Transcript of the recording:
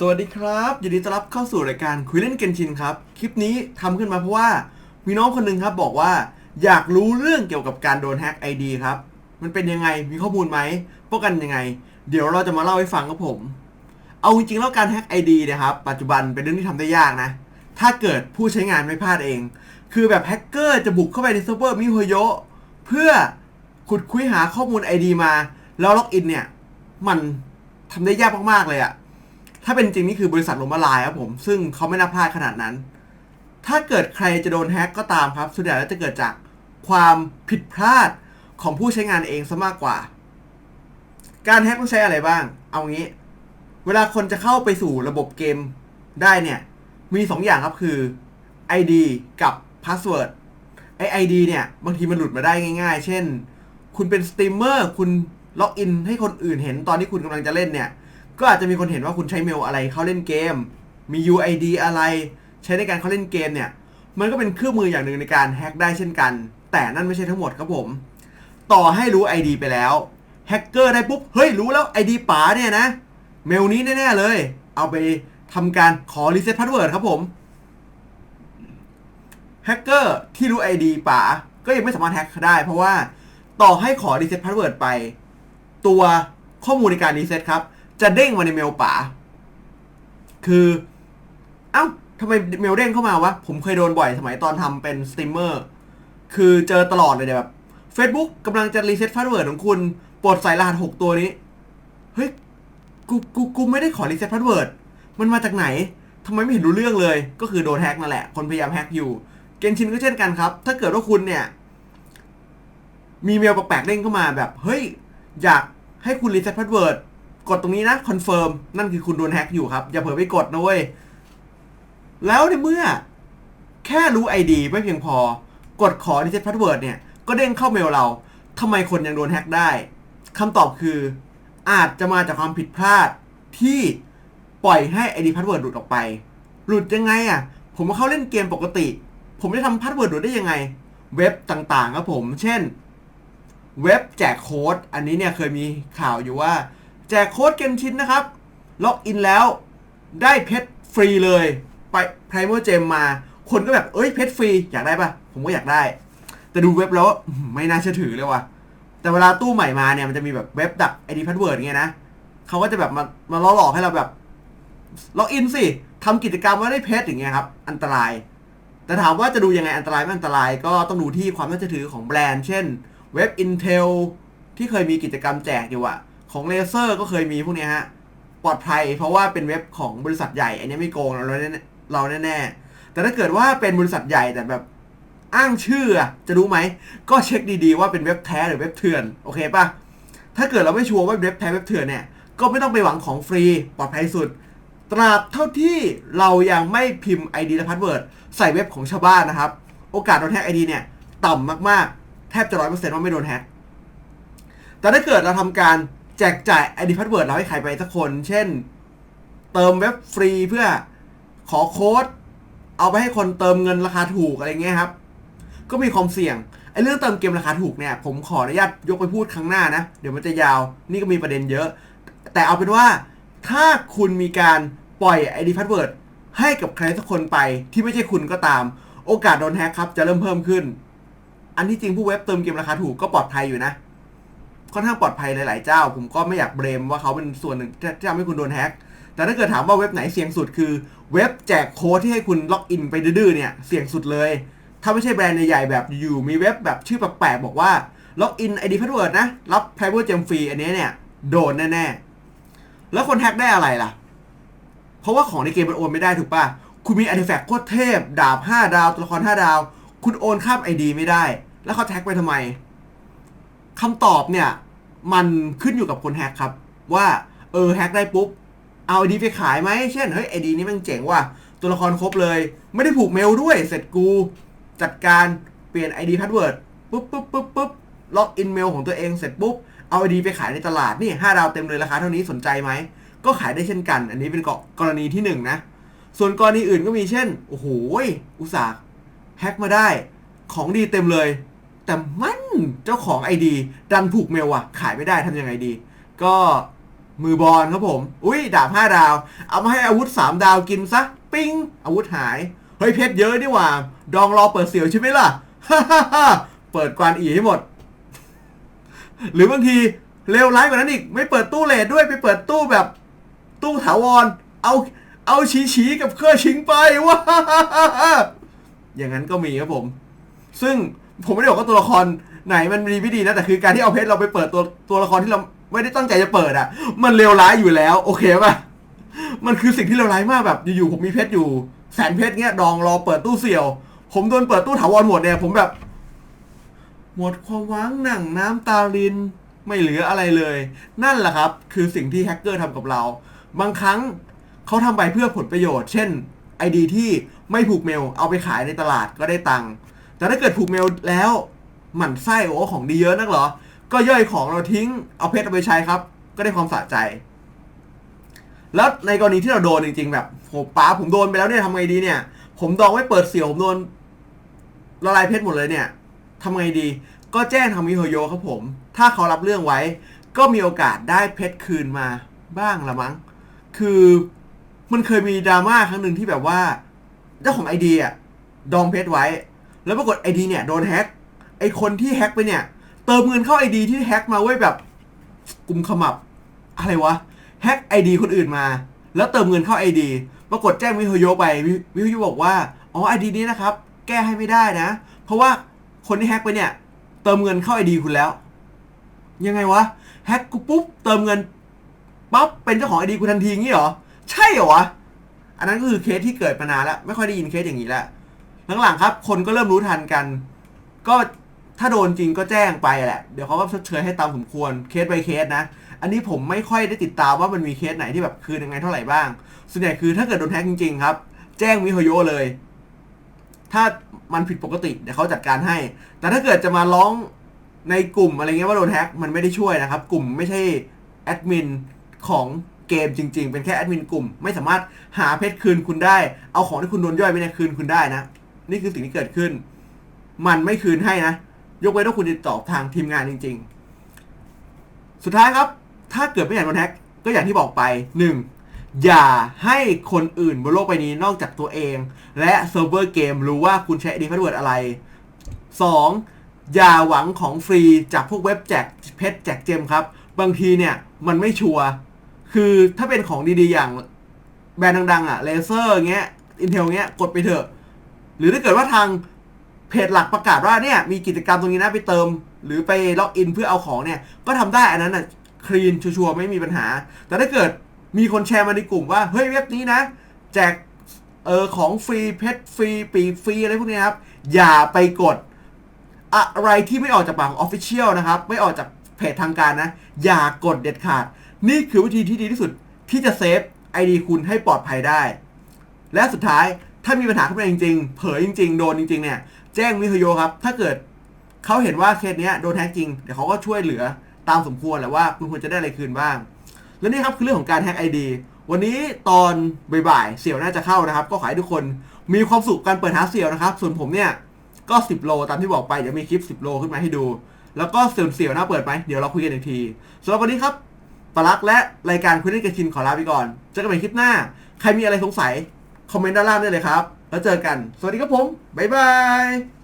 สวัสดีครับยินดีต้อนรับเข้าสู่รายการคุยเล่นเกนชินครับ คลิปนี้ทำขึ้นมาเพราะว่ามีน้องคนหนึ่งครับบอกว่าอยากรู้เรื่องเกี่ยวกับการโดนแฮ็กไอดีครับ มันเป็นยังไงมีข้อมูลไหมป้องกันยังไง เดี๋ยวเราจะมาเล่าให้ฟังครับผม เอาจริงๆแล้วการแฮ็กไอดีนะครับ ปัจจุบันเป็นเรื่องที่ทำได้ยากนะ ถ้าเกิดผู้ใช้งานไม่พลาดเอง คือแบบแฮกเกอร์จะบุกเข้าไปในเซิร์ฟเวอร์มิโฮโยเพื่อขุดคุยหาข้อมูล ID มา แล้วล็อกอินเนี่ย มันทำได้ยากมากๆเลยอะ ถ้าเป็นจริงนี่คือบริษัทล้มละลายครับผม ซึ่งเขาไม่น่าพลาดขนาดนั้น ถ้าเกิดใครจะโดนแฮ็กก็ตามครับส่วนใหญ่แล้วจะเกิดจากความผิดพลาดของผู้ใช้งานเองซะมากกว่า การแฮ็กต้องใช้อะไรบ้าง เอางี้ เวลาคนจะเข้าไปสู่ระบบเกมได้เนี่ย มีสองอย่างครับคือ ID กับ Password ไอ ID เนี่ย บางทีมันหลุดมาได้ง่ายๆ เช่น คุณเป็นสตรีมเมอร์ คุณล็อกอินให้คนอื่นเห็นตอนที่คุณกำลังจะเล่นเนี่ย ก็อาจจะมีคนเห็นว่าคุณใช้เมลอะไรเข้าเล่นเกม มี UID อะไร ใช้ในการเข้าเล่นเกมเนี่ย มันก็เป็นเครื่องมืออย่างหนึ่งในการแฮ็กได้เช่นกัน แต่นั่นไม่ใช่ทั้งหมดครับผม ต่อให้รู้ ID ไปแล้วแฮกเกอร์ได้ปุ๊บ เฮ้ย รู้แล้ว ID ป๋าเนี่ยนะ เมลนี้แน่ๆเลย เอาไปทำการขอรีเซ็ตพาสเวิร์ดครับผมแฮกเกอร์ที่รู้ ID ป๋าก็ยังไม่สามารถแฮกได้ เพราะว่าต่อให้ขอรีเซ็ตพาสเวิร์ดไป ตัวข้อมูลในการรีเซ็ตครับ จะเด้งมาในเมลป๋า คือเอ้าทำไมเมลเด้งเข้ามาวะ ผมเคยโดนบ่อยสมัยตอนทำเป็นสตรีมเมอร์ คือเจอตลอดเลยเนี่ยแบบ Facebook กำลังจะรีเซ็ตพาสเวิร์ดของคุณปรดใส่รหัส6ตัวนี้ เฮ้ย กูกูกูไม่ได้ขอรีเซ็ตพาสเวิร์ดมันมาจากไหนทำไมไม่เห็นรู้เรื่องเลย ก็คือโดนแฮกนั่นแหละ คนพยายามแฮกอยู่ เกนชินก็เช่นกันครับ ถ้าเกิดว่าคุณเนี่ย มีเมลแปลกๆเด้งเข้ามาแบบ เฮ้ย อยากให้คุณรีเซ็ตพาสเวิร์ด กดตรงนี้นะคอนเฟิร์มนั่นคือคุณโดนแฮ็กอยู่ครับ อย่าเผลอไปกดนะเว้ย แล้วในเมื่อ แค่รู้ ID ไม่เพียงพอ กดขอ reset password เนี่ย ก็เด้งเข้าเมลเราทำไมคนยังโดนแฮ็กได้คำตอบคือ อาจจะมาจากความผิดพลาดที่ปล่อยให้ ID password หลุดออกไป หลุดยังไงอะ ผมมาเข้าเล่นเกมปกติ ผมจะทำพาสเวิร์ดหลุดได้ยังไง เว็บต่างๆครับผม เช่น เว็บแจกโค้ด อันนี้เนี่ยเคยมีข่าวอยู่ว่า แจกโค้ดเกมชินนะครับ ล็อกอินแล้วได้เพชรฟรีเลย ไปไพรเมอร์เจมมา คนก็แบบ เอ้ยเพชรฟรี อยากได้ปะผมก็อยากได้ แต่ดูเว็บแล้วไม่น่าเชื่อถือเลยว่ะ แต่เวลาตู้ใหม่มาเนี่ย มันจะมีแบบเว็บดักไอดีพาสเวิร์ดเงี้ยนะเขาก็จะแบบมามาล่อหลอกให้เราแบบล็อกอินสิทำกิจกรรมว่าได้เพชรอย่างเงี้ยครับ อันตราย แต่ถามว่าจะดูยังไงอันตรายไม่อันตรายก็ต้องดูที่ความน่าเชื่อถือของแบรนด์ เช่น เว็บ Intel ที่เคยมีกิจกรรมแจกอยู่อะ ของเลเซอร์ก็เคยมีพวกนี้ฮะ ปลอดภัยเพราะว่าเป็นเว็บของบริษัทใหญ่ อันนี้ไม่โกงเราแน่ๆเราแน่ๆแต่ถ้าเกิดว่าเป็นบริษัทใหญ่แต่แบบอ้างชื่อจะรู้ไหม ก็เช็คดีๆว่าเป็นเว็บแท้หรือเว็บเถื่อนโอเคปะถ้าเกิดเราไม่ชัวร์ว่าเว็บแท้เว็บเถื่อนเนี่ยก็ไม่ต้องไปหวังของฟรีปลอดภัยสุด ตราบเท่าที่เรายังไม่พิมพ์ ID และพาสเวิร์ดใส่เว็บของชาวบ้านนะครับ โอกาสโดนแฮ็ก ID เนี่ย ต่ำมากๆ แทบจะร้อยเปอร์เซ็นต์ว่าไม่โดนแฮ็กแต่ถ้าเกิดเราทำการ แจกจ่าย ID พาสเวิร์ดเราให้ใครไปสักคน เช่น เติมเว็บฟรีเพื่อขอโค้ด เอาไปให้คนเติมเงินราคาถูกอะไรเงี้ยครับ ก็มีความเสี่ยงไอ้เรื่องเติมเกมราคาถูกเนี่ย ผมขออนุญาตยกไปพูดครั้งหน้านะ เดี๋ยวมันจะยาวนี่ก็มีประเด็นเยอะ แต่เอาเป็นว่าถ้าคุณมีการปล่อย ID password ให้กับใครสักคนไปที่ไม่ใช่คุณก็ตาม โอกาสโดนแฮกครับจะเริ่มเพิ่มขึ้น อันที่จริงผู้เว็บเติมเกมราคาถูกก็ปลอดภัยอยู่นะ ค่อนข้างปลอดภัยหลาย ๆ เจ้า ผมก็ไม่อยากเบรมว่าเขาเป็นส่วนหนึ่งที่ทำให้คุณโดนแฮ็กแต่ถ้าเกิดถามว่าเว็บไหนเสี่ยงสุดคือ เว็บแจกโค้ดที่ให้คุณล็อกอินไปดื้อ ๆ เนี่ยเสี่ยงสุดเลย ถ้าไม่ใช่แบรนด์ใหญ่ ๆ แบบอยู่มีเว็บแบบชื่อแปลก ๆ บอกว่าล็อกอิน ID password นะ รับ private gem ฟรีอันนี้เนี่ย โดนแน่ ๆ แล้วคนแฮ็กได้อะไรล่ะ เพราะว่าของในเกมมันโอนไม่ได้ถูกป่ะ คุณมีอาร์ติแฟกต์โคตรเทพ ดาบ 5 ดาว ตัวละคร 5 ดาว คุณโอนข้ามไอดีไม่ได้ แล้วเขาแท็กไปทำไมคำตอบเนี่ย มันขึ้นอยู่กับคนแฮกครับ ว่าเออแฮกได้ปุ๊บ เอาไอดีไปขายไหมเช่นเฮ้ยไอดีนี้มันเจ๋งว่ะตัวละครครบเลย ไม่ได้ผูกเมลด้วยเสร็จกูจัดการเปลี่ยน ID password ปุ๊บปุ๊บปุ๊บปุ๊บล็อกอินเมลของตัวเองเสร็จปุ๊บ เอาไอดีไปขายในตลาดนี่5ดาวเต็มเลยราคาเท่านี้สนใจไหม ก็ขายได้เช่นกัน อันนี้เป็นกรณีที่หนึ่งนะ ส่วนกรณีอื่นก็มีเช่น โอ้โห อุตสาห์แฮ็กมาได้ ของดีเต็มเลย แต่มันเจ้าของไอดีดันผูกเมลอะขายไม่ได้ทำยังไงดี ก็มือบอลครับผม อุ้ยดาบห้าดาว เอามาให้อาวุธสามดาวกินซะ ปิ้ง อาวุธหาย เฮ้ยเพชรเยอะนี่หว่า ดองรอเปิดเสียวใช่ไหมล่ะเปิดกวนอีให้หมด หรือบางทีเลวร้ายกว่านั้นอีก ไม่เปิดตู้เลทด้วยไปเปิดตู้แบบตู้ถาวร เอาเอาฉีฉีกับเครื่องชิงไปว้าอย่างนั้นก็มีครับผม ซึ่ง ผมไม่ได้บอกว่าตัวละครไหนมันมีไม่ดีนะแต่คือการที่เอาเพชรเราไปเปิดตัวตัวละครที่เราไม่ได้ตั้งใจจะเปิดอะ มันเลวร้ายอยู่แล้ว โอเคป่ะมันคือสิ่งที่เลวร้ายมากแบบอยู่ๆผมมีเพชรอยู่ แสนเพชรเงี้ยดองรอเปิดตู้เสี่ยว ผมโดนเปิดตู้ถาวรหมดเนี่ยผมแบบ หมดความหวังหนังน้ำตาลิน ไม่เหลืออะไรเลย นั่นแหละครับ คือสิ่งที่แฮกเกอร์ทำกับเรา บางครั้งเขาทำไปเพื่อผลประโยชน์ เช่นไอดีที่ไม่ผูกเมลเอาไปขายในตลาดก็ได้ตังค์ แต่ถ้าเกิดผูกเมลแล้วหมั่นไส้โอ้ของดีเยอะนักเหรอ ก็ย่อยของเราทิ้งเอาเพชรเอาไปใช้ครับ ก็ได้ความสะใจ แล้วในกรณีที่เราโดนจริงๆแบบโหป้าผมโดนไปแล้วเนี่ยทำไงดีเนี่ย ผมดองไว้เปิดเสี่ยวผมโดนละลายเพชรหมดเลยเนี่ยทำไงดี ก็แจ้งทางมิโฮโยครับผม ถ้าเขารับเรื่องไว้ ก็มีโอกาสได้เพชรคืนมาบ้างละมั้ง คือมันเคยมีดราม่าครั้งหนึ่งที่แบบว่าเจ้าของไอเดียดองเพชรไว้ แล้วปรากฏไอดีเนี่ยโดนแฮ็ก ไอคนที่แฮ็กไปเนี่ย เติมเงินเข้าไอดีที่แฮ็กมาไว้แบบกลุ่มขมับ อะไรวะ แฮ็กไอดีคนอื่นมา แล้วเติมเงินเข้าไอดี ปรากฏแจ้งวิโฮโยไป วิวิโฮโยบอกว่า อ๋อไอดีนี้นะครับ แก้ให้ไม่ได้นะ เพราะว่าคนที่แฮ็กไปเนี่ย เติมเงินเข้าไอดีคุณแล้ว ยังไงวะ แฮ็กกูปุ๊บ เติมเงินปั๊บ เป็นเจ้าของไอดีคุณทันทีงี้เหรอ ใช่เหรอวะ อันนั้นก็คือเคสที่เกิดมานานแล้ว ไม่ค่อยได้ยินเคสอย่างนี้แล้ว หลังๆครับ คนก็เริ่มรู้ทันกัน ก็ถ้าโดนจริงก็แจ้งไปแหละ เดี๋ยวเขาก็ชดเชยให้ตามสมควรเคส by เคสนะ อันนี้ผมไม่ค่อยได้ติดตามว่ามันมีเคสไหนที่แบบคืนยังไงเท่าไหร่บ้าง ส่วนใหญ่คือถ้าเกิดโดนแฮ็กจริงๆครับ แจ้งมิโฮโยเลย ถ้ามันผิดปกติเดี๋ยวเขาจัดการให้ แต่ถ้าเกิดจะมาร้องในกลุ่มอะไรเงี้ยว่าโดนแฮ็กมันไม่ได้ช่วยนะครับ กลุ่มไม่ใช่แอดมินของเกมจริง ๆ เป็นแค่แอดมินกลุ่ม ไม่สามารถหาเพชรคืนคุณได้ เอาของที่คุณโดนย่อยไปเนี่ยคืนคุณได้นะ นี่คือสิ่งที่เกิดขึ้น มันไม่คืนให้นะ ยกเว้นว่าคุณติดต่อทางทีมงานจริง ๆ สุดท้ายครับ ถ้าเกิดไม่อยากโดนแฮ็กก็อย่างที่บอกไป 1. อย่าให้คนอื่นบนโลกใบนี้นอกจากตัวเอง และเซิร์ฟเวอร์เกมรู้ว่าคุณใช้ ID password อะไร 2. อย่าหวังของฟรีจากพวกเว็บแจกเพชรแจกเจมครับ บางทีเนี่ยมันไม่ชัวร์คือถ้าเป็นของดีๆ อย่างแบรนด์ดังๆ อะเลเซอร์เงี้ยอินเทลเงี้ยกดไปเถอะ หรือถ้าเกิดว่าทางเพจหลักประกาศว่าเนี่ยมีกิจกรรมตรงนี้นะไปเติม หรือไปล็อกอินเพื่อเอาของเนี่ยก็ทำได้อันนั้นอะคลีนชัวร์ไม่มีปัญหา แต่ถ้าเกิดมีคนแชร์มาในกลุ่มว่าเฮ้ยเว็บนี้นะ แจกเออของฟรีเพชรฟรีปีฟรีอะไรพวกนี้ครับ อย่าไปกด อะไรที่ไม่ออกจากปากของออฟฟิเชียลนะครับ ไม่ออกจากเพจทางการนะ อย่ากดเด็ดขาด นี่คือวิธีที่ดีที่สุดที่จะเซฟไอดีคุณให้ปลอดภัยได้ และสุดท้าย ถ้ามีปัญหาขึ้นมาจริง ๆ เผยจริง ๆ โดนจริง ๆ เนี่ย แจ้งมิโฮโยครับ ถ้าเกิดเขาเห็นว่าเคสเนี้ยโดนแฮกจริง เดี๋ยวเขาก็ช่วยเหลือตามสมควรแหละว่าคุณควรจะได้อะไรคืนบ้าง และนี่ครับคือเรื่องของการแฮกไอดีวันนี้ตอนบ่ายๆเสี่ยวน่าจะเข้านะครับ ก็ขอให้ทุกคนมีความสุขการเปิดหาเสี่ยวนะครับ ส่วนผมเนี่ยก็ 10 โลตามที่บอกไปเดี๋ยวมีคลิป 10 โลขึ้นมาให้ดู แล้วก็เสี่ยวเสี่ยวน่าเปิดไหมเดี๋ยวเราคุยกันอีกทีสำหรับวันนี้ครับปลักษ์และรายการคุยเล่นกับชินขอลาไปก่อนเจอกันใหม่คลิปหน้า ใครมีอะไรสงสัย คอมเมนต์ด้านล่างได้เลยครับ แล้วเจอกัน สวัสดีครับผม บ๊ายบาย